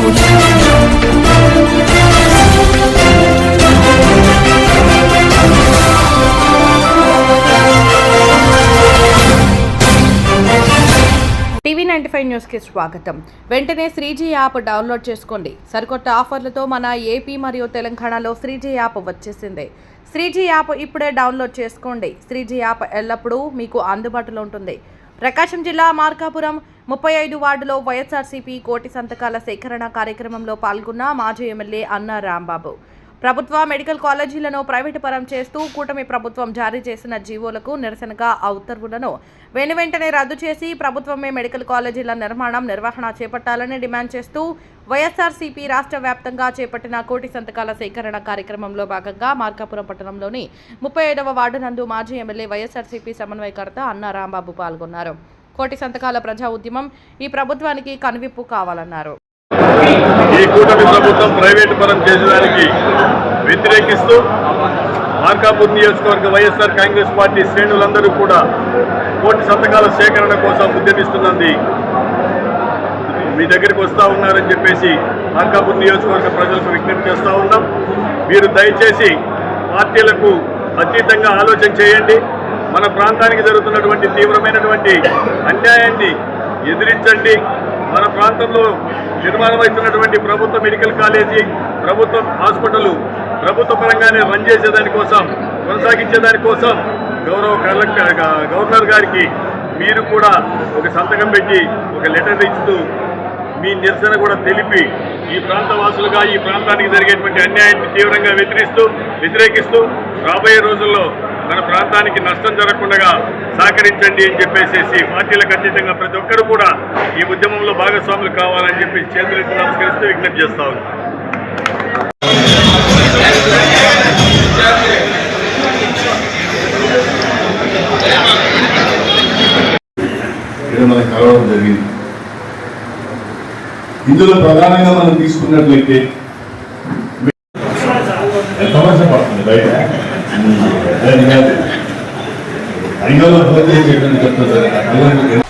TV ninety five న్యూస్కి స్వాగతం. వెంటనే శ్రీజీ యాప్ డౌన్లోడ్ చేసుకోండి. సరికొత్త ఆఫర్లతో మన ఏపీ మరియు తెలంగాణలో శ్రీజీ యాప్ వచ్చేసింది. శ్రీజీ యాప్ ఇప్పుడే డౌన్లోడ్ చేసుకోండి. శ్రీజీ యాప్ ఎల్లప్పుడూ మీకు అందుబాటులో ఉంటుంది. ప్రకాశం జిల్లా మార్కాపురం ముప్పై ఐదు వార్డులో వైఎస్ఆర్సీపీ కోటి సంతకాల సేకరణ కార్యక్రమంలో పాల్గొన్న మాజీ ఎమ్మెల్యే అన్నా రాంబాబు. ప్రభుత్వ మెడికల్ కాలేజీలను ప్రైవేటు పరం చేస్తూ కూటమి ప్రభుత్వం జారీ చేసిన జీవోలకు నిరసనగా ఆ ఉత్తర్వులను వెను వెంటనే రద్దు చేసి ప్రభుత్వమే మెడికల్ కాలేజీల నిర్మాణం నిర్వహణ చేపట్టాలని డిమాండ్ చేస్తూ వైఎస్ఆర్సీపీ రాష్ట్ర వ్యాప్తంగా చేపట్టిన కోటి సంతకాల సేకరణ కార్యక్రమంలో భాగంగా మార్కాపురం పట్టణంలోని ముప్పై ఐదవ వార్డు నందు మాజీ ఎమ్మెల్యే వైఎస్ఆర్సీపీ సమన్వయకర్త అన్నా రాంబాబు పాల్గొన్నారు. కోటి సంతకాల ప్రజా ఉద్యమం ఈ ప్రభుత్వానికి కనువిప్పు కావాలన్నారు. ఈ కూటమి ప్రభుత్వం ప్రైవేటు పరం చేసేదానికి వ్యతిరేకిస్తూ మార్కాపూర్ నియోజకవర్గ వైఎస్ఆర్ కాంగ్రెస్ పార్టీ శ్రేణులందరూ కూడా కోటి సంతకాల సేకరణ కోసం ఉద్యమిస్తున్నది. మీ దగ్గరికి వస్తూ ఉన్నారని చెప్పేసి మార్కాపూర్ నియోజకవర్గ ప్రజలకు విజ్ఞప్తి చేస్తూ ఉన్నాం. మీరు దయచేసి పార్టీలకు అతీతంగా ఆలోచన చేయండి. మన ప్రాంతానికి జరుగుతున్నటువంటి తీవ్రమైనటువంటి అన్యాయాన్ని ఎదిరించండి. మన ప్రాంతంలో నిర్మాణమవుతున్నటువంటి ప్రభుత్వ మెడికల్ కాలేజీ ప్రభుత్వ హాస్పిటల్ ప్రభుత్వ పరంగానే రన్ చేసేదానికోసం కొనసాగించేదానికోసం గౌరవ గవర్నర్ గారికి మీరు కూడా ఒక సంతకం పెట్టి ఒక లెటర్ ఇస్తూ మీ నిరసన కూడా తెలిపి ఈ ప్రాంత వాసులుగా ఈ ప్రాంతానికి జరిగేటువంటి అన్యాయాన్ని తీవ్రంగా వ్యతిరిస్తూ వ్యతిరేకిస్తూ రాబోయే రోజుల్లో మన ప్రాంతానికి నష్టం జరగకుండా సహకరించండి అని చెప్పేసి పార్టీలకు అతీతంగా ప్రతి ఒక్కరు కూడా ఈ ఉద్యమంలో భాగస్వాములు కావాలని చెప్పి చేతులెత్తి నమస్కరిస్తూ విజ్ఞప్తి చేస్తా ఉన్నాం. మనకు కలవడం జరిగింది. ఇందులో ప్రధానంగా మనం తీసుకున్నట్లయితే అడిగిన ఫోన్ చేసేటువంటి చెప్తారు